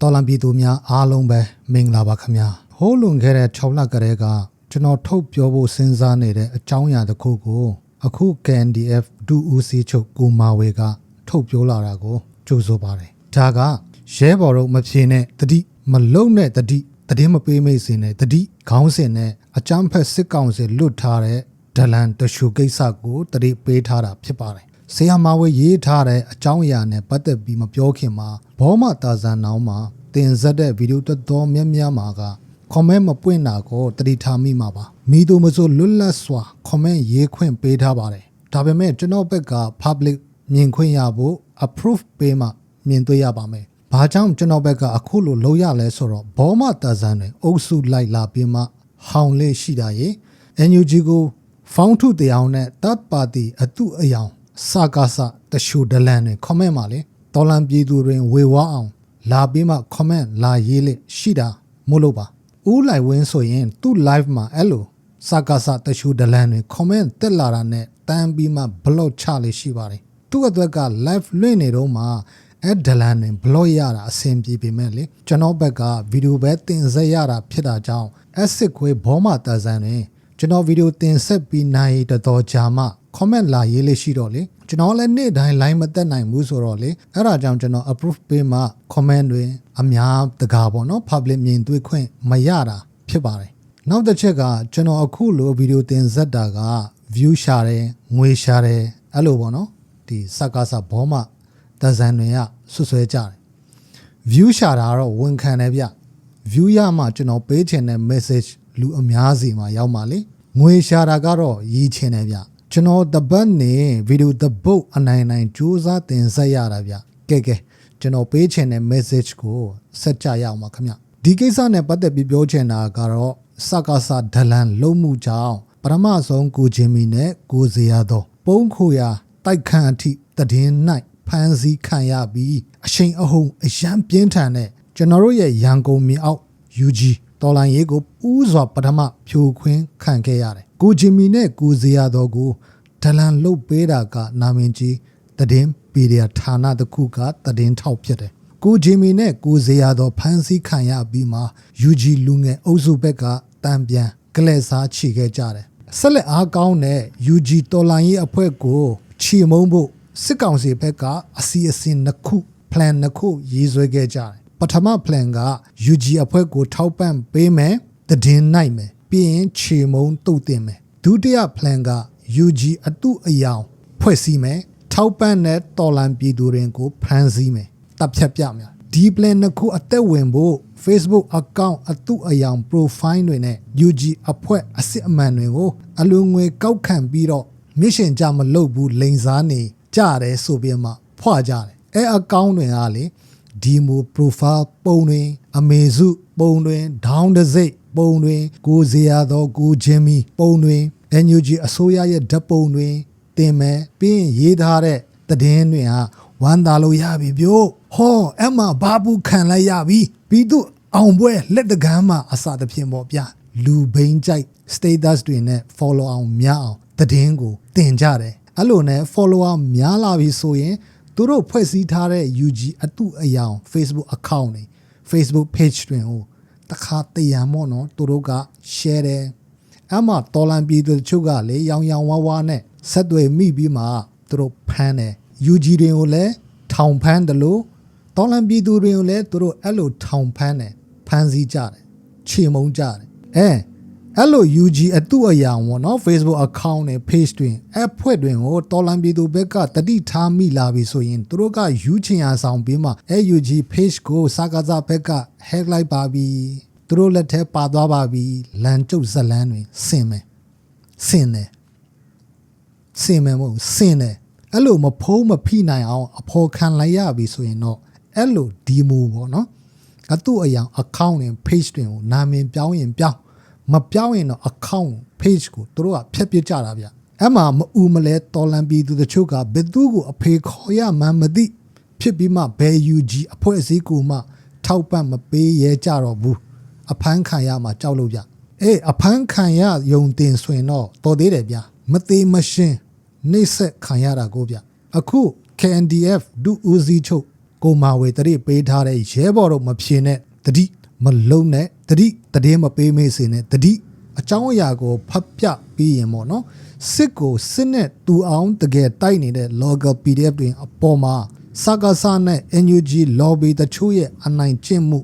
တော်လံပြည်သူများအားလုံးပဲမင်္ဂလာပါခင်ဗျာဟိုးလွန်ခဲ့တဲ့6လကတည်းကကျွန်တော်ထုတ်ပြောဖို့စဉ်းစားနေတဲ့အကြောင်းအရာတစ်ခုကို အခု KNDF ဒူဦးစီးချုပ်ကိုမာဝေက ထုတ်ပြောလာတာကိုကြိုဆိုပါတယ်ဒါကရဲဘော်တို့မဖြေနဲ့တတိမလုံနဲ့တတိတတိမပေးမိတ်စင်နဲ့တတိခေါင်းစဉ်နဲ့အကြမ်းဖက်စစ်ကောင်စီလွတ်ထားတဲ့ဒလန်တရှုကိစ္စကိုတတိပေးထားတာဖြစ်ပါတယ် ဆရာမဝေရေးထားတဲ့အကြောင်းအရာနဲ့ပတ်သက်ပြီးမပြောခင်မှာဘောမတာဇန်နောင်းမှာတင်ဆက်တဲ့ဗီဒီယိုတော်တော်များများမှာက comment မပွင့်တာကိုတတိထားမိမှာပါမိတို့မဆိုလွတ်လပ်စွာ comment ရေးခွင့်ပေးထားပါတယ်ဒါပေမဲ့ကျွန်တော်ဘက်က public မြင်ခွင့်ရဖို့ approve ပေးမှမြင်တွေ့ရပါမယ်ဘာကြောင့်ကျွန်တော်ဘက်ကအခုလိုလုပ်ရလဲဆိုတော့ဘောမတာဇန်တွေအုပ်စုလိုက်လာပြီးမှဟောင်လေးရှိတာရေ NUG ကို ဖောင်းထုတရားနဲ့တပ်ပါတီအတုအယောင် စကားစတရှူဒလန်တွေ comment မှာလေတော်လန်ပြည်သူတွေဝေဝါအောင် လာပြီးမှ comment လာရေးလေရှိတာမို့လို့ပါဦးလိုက်ဝင်းဆိုရင်သူ့ live မှာအဲ့လိုစကားစတရှူဒလန်တွေ comment တက်လာတာနဲ့တန်းပြီးမှ block ချလေရှိပါတယ်သူ့အတွက်က live လွှင့်နေတော့မှအဲ့ဒလန်တွေ block ရတာအဆင်ပြေပေမဲ့လေကျွန်တော်ဘက်ကဗီဒီယိုပဲတင်ဆက်ရတာဖြစ်တာကြောင့် S6 ခွေဘောမတာဇန်တွေကျွန်တော်ဗီဒီယိုတင်ဆက်ပြီးနိုင်တော်တော်ကြာမှ comment လာရေးလေးရှိတော့လေကျွန်တော်လည်းနေ့တိုင်း line မတက်နိုင်ဘူးဆိုတော့လေအဲ့ဒါကြောင့်ကျွန်တော် approve ပေးမှ comment တွေအများတကာပေါ့နော် public မြင်တွေ့ခွင့်မရတာဖြစ်ပါတယ်နောက်တစ်ချက်ကကျွန်တော်အခုလိုဗီဒီယိုတင်ဆက်တာက view ရှာတယ်ငွေရှာတယ်အဲ့လိုပေါ့နော်ဒီစကားစဘောမတန်ဆန်တွေကဆွဆွဲကြတယ် view ရှာတာကတော့ဝန်ခံတယ်ဗျ view ရမှကျွန်တော်ပေးချင်တဲ့ message လူအများစီမှာရောက်ပါလေငွေရှာတာကတော့ရည်ချင်တယ်ဗျ ကျွန်တော်တပတ်နေဗီဒီယိုတပုတ်အနိုင်နိုင်စူးစမ်းတင်ဆက်ရတာဗျကဲကဲကျွန်တော်ပေးချင်တဲ့ message ကိုဆက်ကြရအောင်ပါခင်ဗျဒီကိစ္စနဲ့ပတ်သက်ပြီးပြောချင်တာကတော့စကားစာဒလန်လုံးမှုကြောင့်ပထမဆုံးကိုချင်းမီနဲ့ကိုစရာသော ပုံခိုရာတိုက်ခန့်အထိတည်င်း၌ဖမ်းဆီးခံရပြီးအရှိန်အဟုန်အယံပြင်းထန်တဲ့ကျွန်တော်တို့ရဲ့ရန်ကုန်မြေအောက် UG တော်လိုင်းရေးကိုဥစွာပထမဖြိုခွင်းခံခဲ့ရတယ်။ကိုဂျင်မီနဲ့ကိုဇေယျတော်ကိုဒလန်လုတ်ပေးတာကနာမည်ကြီးတည်င်းပီဒီယာဌာနတစ်ခုကတည်င်းထောက်ဖြစ်တယ်။ကိုဂျင်မီနဲ့ကိုဇေယျတော်ဖမ်းဆီးခံရပြီးမှ UG လူငယ်အုပ်စုဘက်ကတံပြန်ကလဲစားချီခဲ့ကြတယ်။ဆက်လက်အားကောင်းတဲ့ UG တော်လိုင်းရေးအဖွဲ့ကိုချီမုံဖို့စစ်ကောင်စီဘက်ကအစီအစဉ်နှစ်ခု plan နှစ်ခုရေးဆွဲခဲ့ကြတယ် ပထမ plan က UG အဖွဲ့ကိုထောက်ပံ့ပေးမယ်တည်င်းနိုင်မယ်ပြီးရင်ခြေမုံတုတ်တင်မယ်ဒုတိယ plan က UG အတုအယောင်ဖွဲ့စည်းမယ်ထောက်ပံ့တဲ့တော်လန်ပြည်သူတွေကိုဖမ်းဆီးမယ်တပ်ဖြတ်ပြမယ်ဒီ plan နှစ်ခုအသက်ဝင်ဖို့ Facebook account အတုအယောင် profile တွေနဲ့ UG အဖွဲ့အစစ်အမှန်တွေကိုအလူငွေကောက်ခံပြီးတော့ mission ကြမလုပ်ဘူးလိန်စားနေကြတယ်ဆိုပြီးမှဖွာကြတယ်အဲအကောင့်တွေကလေ ဒီမို profile ပုံတွေအမေစုပုံတွေ down the zig ပုံတွေကိုဇေယျသောကိုချင်းမီပုံတွေ NUG အစိုးရရဲ့ဓာတ်ပုံတွေတင်မယ်ပြီးရင်ရေးထားတဲ့သတင်းတွေဟာဝမ်းသာလို့ရပြီပြို့ဟောအဲ့မှာဘာဘူးခံလိုက်ရပြီပြီးသူအောင်ပွဲလက်တကမ်းမှာအစာသဖြင့်ပေါ့ဗျလူဘိန်းကြိုက် status တွေနဲ့ follow အောင်များအောင်သတင်းကိုတင်ကြတယ်အဲ့လိုနဲ့ follower များလာပြီဆိုရင် သူတို့ဖွဲ့စည်းထားတဲ့ UG အတုအယောင် Facebook account တွေ Facebook page တွင်ဟိုတခါတရံမော့နော်သူတို့က share တယ်အမှတော်လန်ပြည်သူတချို့ကလေရောင်ရောင်ဝါးဝါးနဲ့ဆက်သွယ်မိပြီးမှသူတို့ဖမ်းတယ် UG တွေကိုလည်းထောင်ဖမ်းတယ်လို့တော်လန်ပြည်သူတွေကိုလည်းသူတို့အဲ့လိုထောင်ဖမ်းတယ်ဖမ်းဆီးကြတယ်ချေမုန်းကြတယ်အဲ အဲ့လို UG အတုအယောင်ပေါ့နော် Facebook account နဲ့ page တွင်အဖွဲ့တွင်ကိုတော်လန်ပြည်သူဘက်ကတတိထားမိလာပြီဆိုရင်သူတို့ကယူချင်အားဆောင်ပြီးမှအဲ UG page ကိုစကားစားဘက်က hack လိုက်ပါပြီသူတို့လက်ထဲပါသွားပါပြီလန်ကျုပ်ဇလန်းတွင်ဆင်မယ်ဆင်တယ်ဆင်မယ်မဟုတ်ဆင်တယ်အဲ့လိုမဖုံးမဖိနိုင်အောင်အဖော်ခံလိုက်ရပြီဆိုရင်တော့အဲ့လိုဒီမိုပေါ့နော်အတုအယောင် account နဲ့ page တွင်ကိုနာမည်ပြောင်းရင်ပြောင်း မပြောင်းရင်တော့ account page ကိုသူတို့ကဖျက်ပစ်ကြတာဗျအဲ့မှာမအူမလဲတော်လန်ပြည်သူတချို့ကဘယ်သူကိုအဖေခေါ်ရမှန်းမသိဖြစ်ပြီးမှဘယ် UG အဖွဲ့အစည်းကိုမှ ထောက်ပံ့မပေးရဲကြတော့ဘူးအဖမ်းခံရမှကြောက်လို့ဗျအေးအဖမ်းခံရယုံတင်ဆိုရင်တော့တော်သေးတယ်ဗျမသေးမရှင်းနှိမ့်ဆက်ခံရတာကိုဗျအခု KNDF ဒူဦးစီးချုပ်ကိုမာဝေတတိပေးထားတဲ့ရဲဘော်တို့မဖြေနဲ့တတိမလုံးနဲ့တတိ တည်မပေးမေးစေနဲ့တတိအကြောင်းအရာကိုဖတ်ပြပြီးရင်ပေါ့နော်စစ်ကိုစစ်နဲ့တူအောင်တကယ်တိုက်နေတဲ့ local PDF တွေအပေါ်မှာစကားစနဲ့ NUG lobby တချို့ရဲ့အနိုင်ကျင့်မှု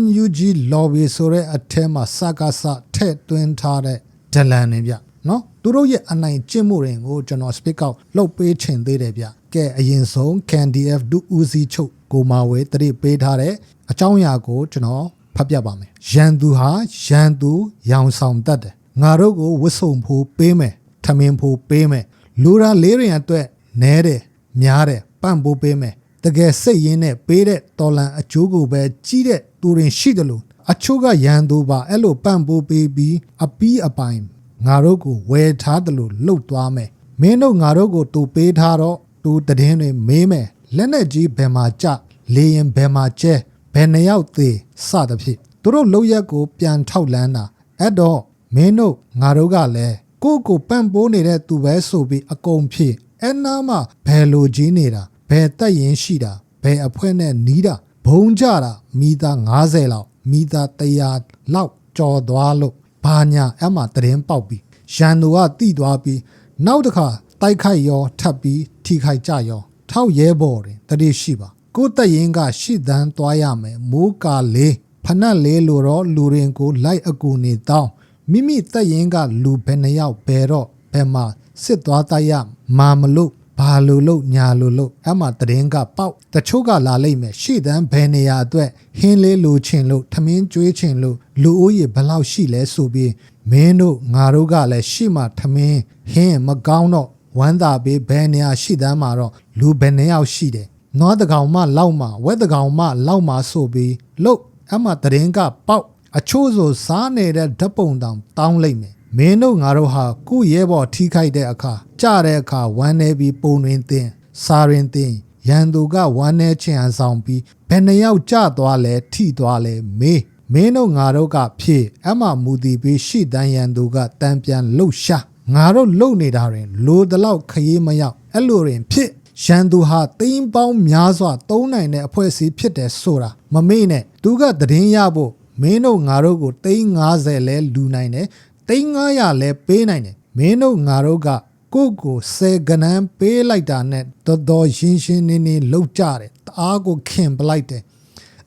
NUG lobby ဆိုတဲ့အထက်မှာစကားစထည့်သွင်းထားတဲ့ဒလန်တွေဗျနော်သူတို့ရဲ့အနိုင်ကျင့်မှုတွေကိုကျွန်တော် speak out လုပ်ပေးချင်သေးတယ်ဗျကဲအရင်ဆုံး CanDF ဒူဦးစီးချုပ်ကိုမာဝေတတိပေးထားတဲ့အကြောင်းအရာကိုကျွန်တော် ဖတ်ပြပါမယ်ရန်သူဟာရန်သူရောင်ဆောင်တတ်တယ်ငါတို့ကိုဝတ်စုံဖို့ပေးမယ်ထမင်းဖို့ပေးမယ်လူရာလေးရင်အတွက်နဲတယ်များတယ်ပန့်ဖို့ပေးမယ်တကယ်စိတ်ရင်းနဲ့ပေးတဲ့တော်လန်အကျိုးကိုပဲကြီးတဲ့သူရင်ရှိတယ်လို့အချို့ကရန်သူပါအဲ့လိုပန့်ဖို့ပေးပြီးအပီးအပိုင်ငါတို့ကိုဝယ်ထားတယ်လို့လှုပ်သွားမယ်မင်းတို့ငါတို့ကိုတူပေးထားတော့တူတည်င်းတွေမေးမယ်လက်နဲ့ကြီးဘယ်မှာကြလေရင်ဘယ်မှာကျဲ ဘယ်နှယောက်သေးစသဖြင့်သူတို့လောက်ရက်ကိုပြန်ထောက်လန်းတာအဲ့တော့မင်းတို့ငါတို့ကလည်းကိုယ့်ကိုပန့်ပိုးနေတဲ့သူပဲဆိုပြီးအကုန်ဖြစ်အဲ့နာမှာဘယ်လိုကြီးနေတာဘယ်တက်ရင်ရှိတာဘယ်အဖွဲနဲ့နီးတာဘုံကြတာမိသား90လောက်မိသား100လောက်ကြော်သွားလို့ဘာညာအဲ့မှာတရင်ပေါက်ပြီးရန်သူကတိသွားပြီးနောက်တစ်ခါတိုက်ခိုက်ရောထပ်ပြီးထိခိုက်ကြရောထောက်ရဲဘော်တွေတတိရှိပါ ကိုယ်တက်ရင်ကရှစ်တန်းသွားရမယ်မိုးကာလေးဖနက်လေးလိုတော့လူရင်ကိုလိုက်အကူနေတောင်းမိမိတက်ရင်ကလူဘယ်နှယောက်ဘယ်တော့ဘယ်မှာစစ်သွားတိုက်ရမာမလို့ဘာလို့လို့ညာလို့လို့အမှတရင်ကပေါက်တချို့ကလာလိမ့်မယ်ရှေ့တန်းဘယ်နေရာအတွက်ဟင်းလေးလိုချင်လို့ထမင်းကျွေးချင်လို့လူဦးရေဘယ်လောက်ရှိလဲဆိုပြီးမင်းတို့ငါတို့ကလည်းရှေ့မှာထမင်းဟင်းမကောင်းတော့ဝမ်းသာပေးဘယ်နေရာရှိတန်းမှာတော့လူဘယ်နှယောက်ရှိတယ် နွားတကောင်မှလောက်မှဝက်တကောင်မှလောက်မှဆိုပြီးလို့အမှတရင်ကပေါက်အချို့ဆိုစားနေတဲ့ဓာတ်ပုံတောင်တောင်းလိုက်မယ်မင်းတို့ငါတို့ဟာကုရဲဘော်ထိခိုက်တဲ့အခါကြတဲ့အခါဝမ်းနေပြီးပုံတွင်တင်စားရင်တင်ရန်သူကဝမ်းနေချင်အောင်ဆောင်ပြီးဘယ်နှယောက်ကြသွားလဲထိသွားလဲမေးမင်းတို့ငါတို့ကဖြည့်အမှမူတည်ပြီးရှီတန်းရန်သူကတန်ပြန်လှုပ်ရှားငါတို့လုံနေတာရင်လိုတလောက်ခရီးမရောက်အဲ့လိုရင်ဖြစ် ရန်သူဟာတိမ်ပေါင်းများစွာသုံးနိုင်တဲ့အဖွဲ့အစည်းဖြစ်တယ်ဆိုတာမမေ့နဲ့သူကသတင်းရဖို့မင်းတို့ငါတို့ကိုတိမ်90လဲလူနိုင်တယ်တိမ်900လဲပေးနိုင်တယ်မင်းတို့ငါတို့ကကိုယ့်ကိုဆယ်ကနန်းပေးလိုက်တာနဲ့တော်တော်ရှင်းရှင်းနေနေလှုပ်ကြတယ်တအားကိုခင်ပလိုက်တယ်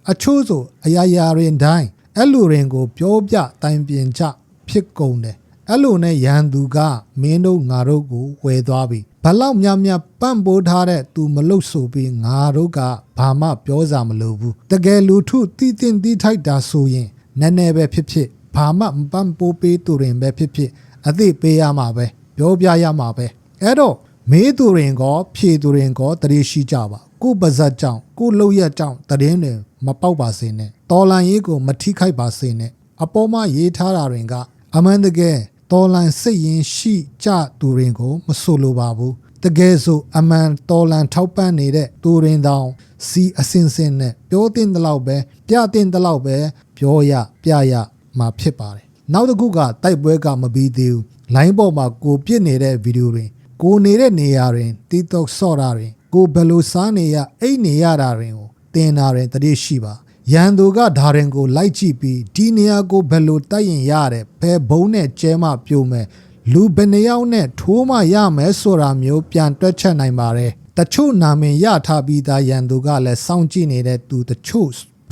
အချို့ဆိုအရာရာရင်တိုင်းအဲ့လိုရင်ကိုပြောပြတိုင်ပြင်ကြဖြစ်ကုန်တယ်အဲ့လိုနဲ့ရန်သူကမင်းတို့ငါတို့ကိုဝယ်သွားပြီ ဘလောက်များများပန့်ပိုးထားတဲ့သူမလုတ်ဆိုပြီးငါတို့ကဘာမှပြောစာမလိုဘူးတကယ်လူထုတီးတင်တီးထိုက်တာဆိုရင်နည်းနည်းပဲဖြစ်ဖြစ်ဘာမှမပန့်ပိုးပေးသူရင်ပဲဖြစ်ဖြစ်အသိပေးရမှာပဲပြောပြရမှာပဲအဲ့တော့မေးသူရင်ကောဖြေသူရင်ကောတရေရှိကြပါကိုပါဇက်ကြောင့်ကိုလှုပ်ရက်ကြောင့်တရင်တွေမပေါက်ပါစေနဲ့တော်လန်ရေးကိုမထိခိုက်ပါစေနဲ့အပေါ်မှာရေးထားတာတွေကအမှန်တကယ် တော်လန်စိတ်ရင်ရှိကြသူတွေကိုမဆိုလိုပါဘူးတကယ်ဆိုအမှန်တော်လန်ထောက်ပံ့နေတဲ့သူရင်တောင်စီအစင်စင်နဲ့ပြောတင်တဲ့လောက်ပဲပြတင်တဲ့လောက်ပဲပြောရပြရမှာဖြစ်ပါတယ်နောက်တစ်ခုကတိုက်ပွဲကမပြီးသေးဘူးလိုင်းပေါ်မှာကိုပြစ်နေတဲ့ဗီဒီယိုတွေကိုနေတဲ့နေရာတွင် TikTok ဆော့တာတွင်ကိုဘယ်လိုစားနေရအိတ်နေရတာတွင်ကိုတင်တာတွင်တတိရှိပါ ရန်သူကဒါရင်ကိုလိုက်ကြည့်ပြီးဒီနေရာကိုဘယ်လိုတိုက်ရင်ရတယ်ဘယ်ဘုံနဲ့ကျဲမှပြိုမယ်လူဘယ်နှယောက်နဲ့ထိုးမှရမယ်ဆိုတာမျိုးပြန်တွက်ချက်နိုင်ပါတယ်တချို့နာမည်ရထားပြီးသားရန်သူကလည်းစောင့်ကြည့်နေတဲ့သူတချို့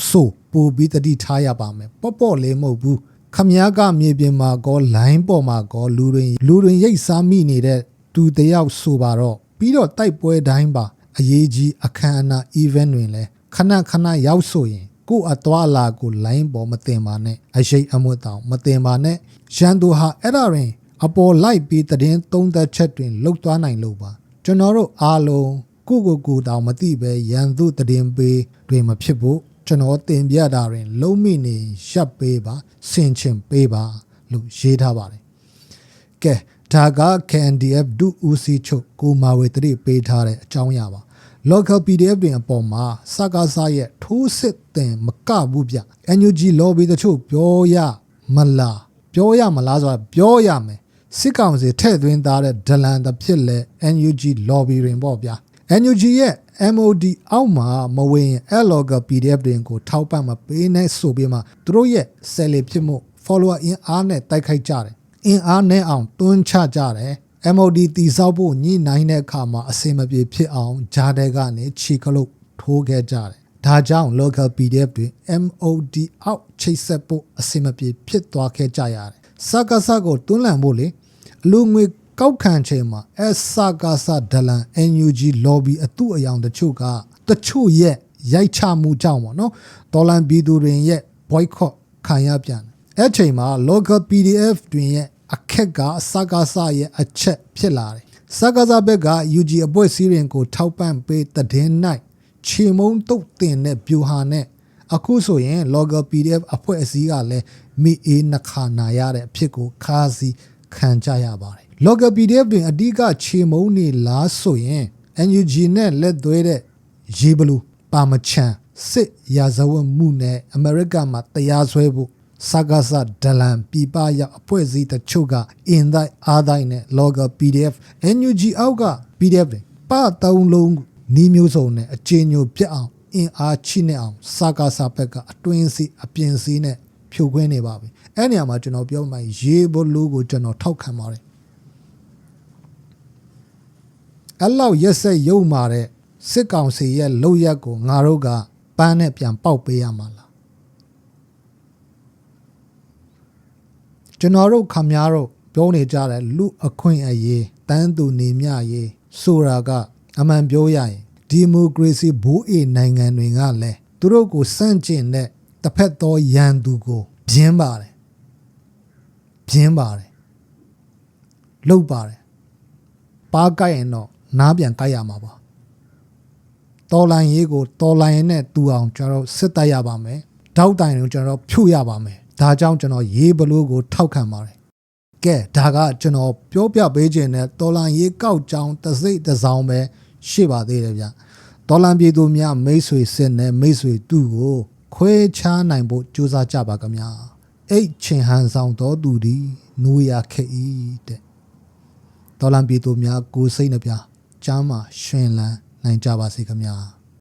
ဆိုပို့ပြီးတတိထားရပါမယ်ပေါ့ပေါ့လေးမဟုတ်ဘူးခမည်းကမြေပြင်မှာကောလိုင်းပေါ်မှာကောလူတွေလူတွေရိတ်စားမိနေတဲ့သူတယောက်ဆိုပါတော့ပြီးတော့တိုက်ပွဲတိုင်းပါအရေးကြီးအခမ်းအနား event တွင်လဲခဏခဏရောက်ဆိုရင် ကို့အသွားလာကိုလိုင်းပေါ်မတင်ပါနဲ့အရှိတ်အမွတ်တောင်မတင်ပါနဲ့ရန်သူဟာအဲ့ဒါရင်အပေါ်လိုက်ပြီးတည်င်းသုံးသက်ချက်တွင်လှုပ်သွားနိုင်လို့ပါကျွန်တော်တို့အားလုံးကိုကိုကိုတောင်မသိပဲရန်သူတည်င်းပေးတွေမဖြစ်ဖို့ကျွန်တော်တင်ပြတာတွင် လုံးမိနေရပ်ပေးပါဆင်ချင်ပေးပါလို့ရေးထားပါတယ်ကဲဒါက KNDF ဒုဦးစီးချုပ်ကိုမာဝေတရိပေးထားတဲ့အကြောင်းအရာပါ local PDF တွေအပေါ်မှာစကားစားရဲ့ထိုးစစ်တင်မကဘူးဗျ NUG lobby တချို့ပြောရမလားပြောရမလားဆိုတာပြောရမယ်စစ်ကောင်စီထည့်သွင်းသားတဲ့ဒလန်တစ်ဖြစ်လဲ NUG lobby ရင်ပေါ့ဗျာ NUG ရဲ့ MOD အောက်မှာမဝင်ရင် ad logger PDF တွေကိုထောက်ပံ့မပေးနဲ့ဆိုပြီးမှသူတို့ရဲ့ sell လေးဖြစ်မှု follower အင်အားနဲ့တိုက်ခိုက်ကြတယ်အင်အားနဲ့အောင်တွန်းချကြတယ် MOD တီဆောက်ဖို့ညှိနှိုင်းတဲ့အခါမှာအစင်မပြေဖြစ်အောင်ဂျာတဲ့ကနေခြေကလုတ်ထိုးခဲ့ကြတယ်ဒါကြောင့် local PDF တွေ MOD အောက်ချိတ်ဆက်ဖို့အစင်မပြေဖြစ်သွားခဲ့ကြရတယ်စကားစကိုတွန်းလှန်ဖို့လေအလူငွေကောက်ခံချိန်မှာအစကားစဒလန် NUG lobby အတုအယောင်တချို့ကတချို့ရဲ့ရိုက်ချမှုကြောင့်ပေါ့နော်ဒေါ်လန်ပြည်သူတွေရဲ့ boycott ခံရပြန်တယ်အဲ့ချိန်မှာ local PDF တွင်ရဲ့ အခက်ကစကားစရဲ့အချက်ဖြစ်လာတယ်စကားစဘက်က UG အပွဲစည်းရင်ကို ထောက်ပံ့ပေးတဲ့၌ချေမုံတုတ်တင်တဲ့ဗျူဟာနဲ့အခုဆိုရင် logger PDF အဖွဲ့အစည်းကလည်းမိအေးနှခါနာရတဲ့အဖြစ်ကိုခါစီခံကြရပါတယ် logger PDF တွင်အဓိကချေမုံနေလားဆိုရင် NUG နဲ့လက်သွဲတဲ့ရေဘလူပါမချန်စစ်ရာဇဝတ်မှုနဲ့အမေရိကန်မှာတရားစွဲဖို့ စကားစဒလန်ပြပရောက်အဖွဲ့အစည်းတချို့ကအင်တိုင်းအားတိုင်းနဲ့ logger PDF NUG အောက်က PDF တွေပတုံးလုံးနီးမျိုးစုံနဲ့အချင်းညိုပြတ်အောင်အင်အားချိနဲ့အောင်စကားစဘက်ကအတွင်းစီအပြင်စီနဲ့ဖြိုခွင်းနေပါပြီအဲ့နေရာမှာကျွန်တော်ပြောမှရေဘလူကိုကျွန်တော်ထောက်ခံပါတယ်အဲ့လောက်ရက်ဆက်ရုံမာတဲ့စစ်ကောင်စီရဲ့လုံရက်ကိုငါတို့ကပန်းနဲ့ပြန်ပေါက်ပေးရမှာလား ကျွန်တော်တို့ခမများတို့ပြောနေကြတယ်လူအခွင့်အရေးတန်းသူနေမြရေးဆိုတာကအမှန်ပြောရရင်ဒီမိုကရေစီဘိုးအေနိုင်ငံတွေကလည်းသူတို့ကိုစန့်ကျင်တဲ့တစ်ဖက်သောရန်သူကိုပြင်းပါတယ်ပြင်းပါတယ်လှုပ်ပါတယ်ပါကြိုက်ရင်တော့နားပြန်ကြိုက်ရမှာပါတော်လိုင်းရေးကိုတော်လိုင်းနဲ့တူအောင်ကျွန်တော်စစ်တပ်ရပါမယ်တောက်တိုင်ကိုကျွန်တော်ဖြုတ်ရပါမယ် ဒါကြောင့်ကျွန်တော်ရေးဘလို့ကို ထောက်ခံပါတယ်ကဲဒါကကျွန်တော်ပြောပြပေးခြင်းနဲ့တော်လိုင်းရေးကောက်ကြောင်းတစ်စိတ်တစ်စောင်းပဲရှိပါသေးတယ်ဗျတော်လန်ပြည်သူများမိတ်ဆွေစစ်နဲ့မိတ်ဆွေတူကို ခွဲခြားနိုင်ဖို့ကြိုးစားကြပါကြဗျာအိတ်ချင်ဟန်ဆောင်တော်သူဒီနူရခေဤတဲ့တော်လန်ပြည်သူများကိုစိတ်နှပြကျမ်းမှာရှင်လန်းနိုင်ကြပါစေခင်ဗျာ